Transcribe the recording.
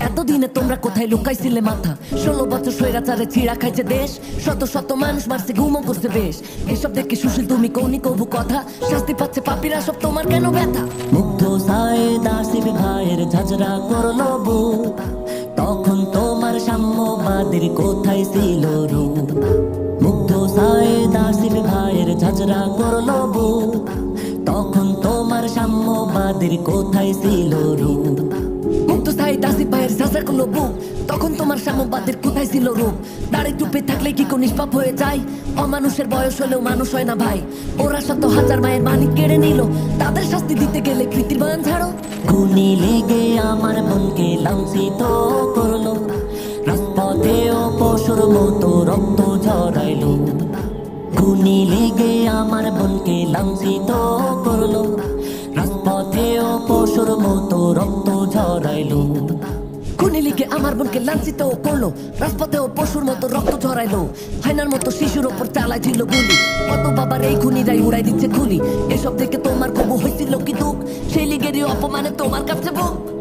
এতদিনে তোমরা কোথায় লুকাইছিলে মাথা? ষোলো বছর স্বৈরাচারে চিড়া খাইছে দেশ, শত শত মানুষ মারছে ঘুমো করছে বেশ। এসব দেখে সুশীল, তুমি কৌনি কবু কথা? শাস্তি পাচ্ছে পাপিরা, সব তোমার কেন ব্যথা? ভাইয়ের ঝাঁঝরা করল তখন তোমার সাম্যবাদের কোথায় ছিল রূপ? ভাইয়ের ঝাঁঝরা করল তখন তোমার কোথায় ছিল রূপ? সাইড আসিফ ভাইয়ের সাজা করল বুক তখন তোমার সাম্যবাদের কোথায় ছিল রূপ? দাঁড়ে চুপে থাকলে কি কোন নিষ্পাপ হয়ে যায়? অমানুষের বয়স হলেও মানুষ হয় না ভাই। ওরা শত হাজার মায়ের মালিক কেড়ে নিল। তাদের শাস্তি দিতে গেলে কৃতির বয়ান ছাড়ো খুনি লেগে আমার বোনকে লাঞ্ছিত করল। রাজপথেও পশুর মতো রক্ত ঝরাইলো। খুনি লেগে আমার বোনকে লাঞ্ছিত করল। রাজপথেও পশুর মতো রক্ত আমার বোনকে লাঞ্ছিত করল। রাজপথেও পশুর মতো রক্ত ঝরাইলো। হাইনার মতো শিশুর ওপর চালাই ছিল গুলি। কত বাবার এই খুনিরাই উড়াই দিচ্ছে খুনি এসব থেকে তোমার কবু হয়েছিল কি দুঃখ? সেই লিগেরই অপমানে তোমার কাছে বুক